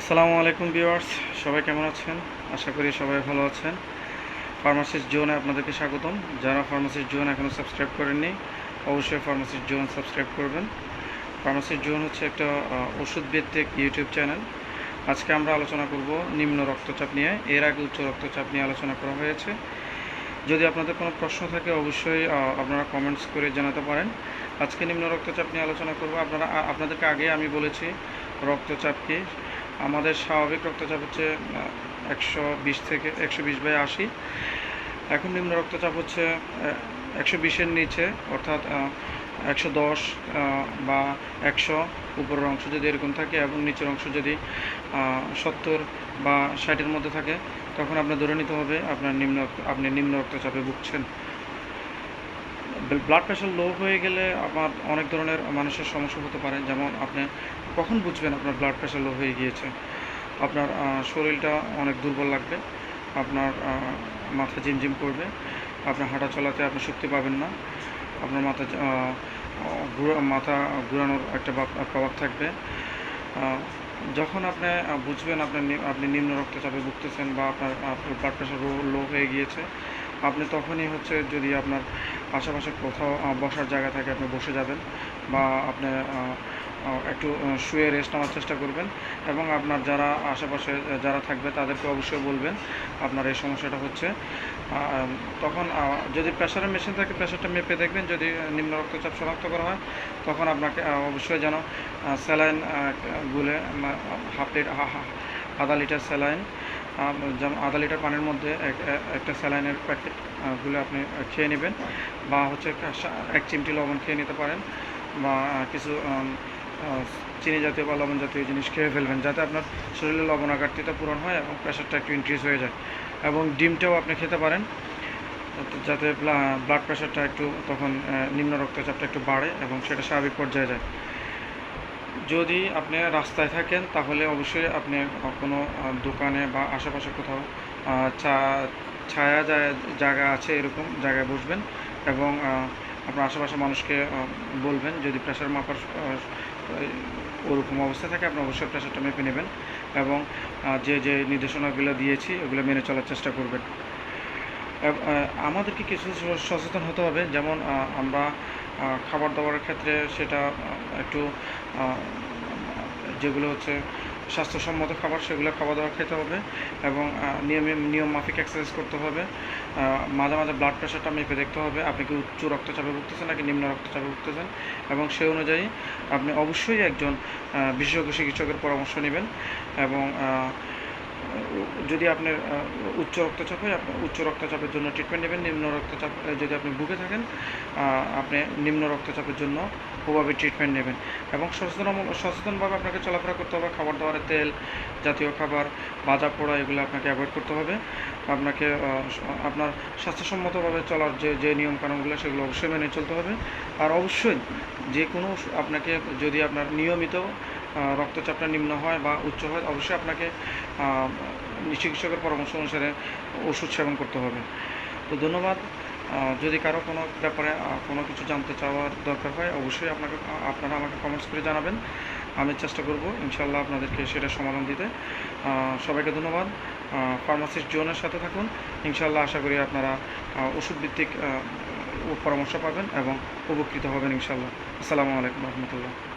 আসসালামু আলাইকুম ভিউয়ার্স, সবাই কেমন আছেন? আশা করি সবাই ভালো আছেন। ফার্মাসিস্ট জোনে আপনাদেরকে স্বাগতম। যারা ফার্মাসিস্ট জোন এখনও সাবস্ক্রাইব করেননি, অবশ্যই ফার্মাসিস্ট জোন সাবস্ক্রাইব করবেন। ফার্মাসিস্ট জোন হচ্ছে একটা ওষুধ ভিত্তিক ইউটিউব চ্যানেল। আজকে আমরা আলোচনা করব নিম্ন রক্তচাপ নিয়ে। এর আগে উচ্চ রক্তচাপ নিয়ে আলোচনা করা হয়েছে। যদি আপনাদের কোনো প্রশ্ন থাকে, অবশ্যই আপনারা কমেন্টস করে জানাতে পারেন। আজকে নিম্ন রক্তচাপ নিয়ে আলোচনা করব। আপনারা আপনাদেরকে আগে আমি বলেছি রক্তচাপ কি আমাদের স্বাভাবিক রক্তচাপ হচ্ছে একশো বিশ থেকে একশো বিশ বাই আশি। এখন নিম্ন রক্তচাপ হচ্ছে একশো বিশের নিচে, অর্থাৎ একশো দশ বা একশো উপরের অংশ যদি এরকম থাকে এবং নিচের অংশ যদি সত্তর বা ষাটের মধ্যে থাকে, তখন আপনার ধরে নিতে হবে আপনার নিম্ন, আপনি নিম্ন রক্তচাপে ভুগছেন। ব্লাড প্রেশার লো হয়ে গেলে আপনার অনেক ধরনের মানুষের সমস্যা হতে পারে। যেমন আপনি কখন বুঝবেন আপনার ব্লাড প্রেশার লো হয়ে গিয়েছে? আপনার শরীরটা অনেক দুর্বল লাগবে, আপনার মাথা ঝিমঝিম করবে, আপনার হাঁটা চলাতে আপনি শক্তি পাবেন না, আপনার মাথা মাথা ঘুরানোর একটা প্রভাব থাকবে। যখন আপনি বুঝবেন আপনার আপনি নিম্ন রক্তচাপে ভুগতেছেন বা আপনার আপনার ব্লাড প্রেশার লো হয়ে গিয়েছে, আপনি তখনই হচ্ছে যদি আপনার আশেপাশে কোথাও বসার জায়গা থাকে, আপনি বসে যাবেন বা আপনি একটু শুয়ে রেস্ট নেওয়ার চেষ্টা করবেন এবং আপনার যারা আশেপাশে যারা থাকবে তাদেরকে অবশ্যই বলবেন আপনার এই সমস্যাটা হচ্ছে। তখন যদি প্রেশারের মেশিন থাকে প্রেশারটা মেপে দেখবেন, যদি নিম্ন রক্তচাপ শনাক্ত করা হয়, তখন আপনাকে অবশ্যই যেন স্যালাইন গুলে হাফ লিটার আধা লিটার স্যালাইন যেমন আধা লিটার পানির মধ্যে এক- একটা স্যালাইনের প্যাকেটগুলো আপনি খেয়ে নেবেন বা হচ্ছে এক চিমটি লবণ খেয়ে নিতে পারেন বা কিছু চিনি জাতীয় বা লবণ জাতীয় জিনিস খেয়ে ফেলবেন যাতে আপনার শরীরে লবণ ঘাটতিটা পূরণ হয় এবং প্রেশারটা একটু ইনক্রিজ হয়ে যায় এবং ডিমটাও আপনি খেতে পারেন। যাতে- ব্লাড প্রেশারটা একটু তখন নিম্ন রক্তচাপটা একটু বাড়ে এবং সেটা স্বাভাবিক পর্যায়ে যায়। যদি আপনি রাস্তায় থাকেন, তাহলে অবশ্যই আপনি কোনো দোকানে বা আশেপাশে কোথাও চা ছায়া জায়- জায়গা আছে এরকম জায়গায় বসবেন এবং আপনার আশেপাশে মানুষকে বলবেন। যদি প্রেশার মাপার ওরকম অবস্থা থাকে, আপনি অবশ্যই প্রেশারটা মেপে নেবেন এবং যে যে নির্দেশনাগুলো দিয়েছি, ওগুলো মেনে চলার চেষ্টা করবেন। আমাদেরকে কিছু সচেতন হতে হবে। যেমন আমরা খাবার দাবারের ক্ষেত্রে সেটা একটু যেগুলো হচ্ছে স্বাস্থ্যসম্মত খাবার সেগুলো খাওয়া দাওয়া খেতে হবে এবং নিয়মে, নিয়ম মাফিক এক্সারসাইজ করতে হবে। মাঝে মাঝে ব্লাড প্রেশারটা মেপে দেখতে হবে। আপনি কি উচ্চ রক্তচাপে ভুগতেছেন নাকি নিম্ন রক্তচাপে ভুগতেছেন? এবং সেই অনুযায়ী আপনি অবশ্যই একজন বিশেষজ্ঞ চিকিৎসকের পরামর্শ নেবেন এবং যদি আপনার উচ্চ রক্তচাপ হয়, আপনি উচ্চ রক্তচাপের জন্য ট্রিটমেন্ট নেবেন, নিম্ন রক্তচাপ যদি আপনি ভুগে থাকেন আপনি নিম্ন রক্তচাপের জন্য ওভাবে ট্রিটমেন্ট নেবেন। এবং সচেতন, সচেতনভাবে আপনাকে চলাফেরা করতে হবে, খাবার দাবারে তেল জাতীয় খাবার, বাজা পোড়া, এগুলো আপনাকে অ্যাভয়েড করতে হবে। আপনাকে আপনার স্বাস্থ্যসম্মতভাবে চলার যে যে নিয়মকানুনগুলো, সেগুলো অবশ্যই মেনে চলতে হবে। আর অবশ্যই যে কোনো, আপনাকে যদি আপনার নিয়মিত রক্তচাপটা নিম্ন হয় বা উচ্চ হয়, অবশ্যই আপনাকে চিকিৎসকের পরামর্শ অনুসারে ওষুধ সেবন করতে হবে। তো ধন্যবাদ। যদি কারও কোনো ব্যাপারে কোনো কিছু জানতে চাওয়ার দরকার হয়, অবশ্যই আপনাকে, আপনারা আমাকে কমেন্টস করে জানাবেন। আমি চেষ্টা করব ইনশাল্লাহ আপনাদেরকে সেটা সমাধান দিতে। সবাইকে ধন্যবাদ। ফার্মাসিস্ট জোনের সাথে থাকুন। ইনশাল্লাহ আশা করি আপনারা ওষুধ ভিত্তিক পরামর্শ পাবেন এবং উপকৃত হবেন ইনশাল্লাহ আসসালামু আলাইকুম রহমতুল্লাহ।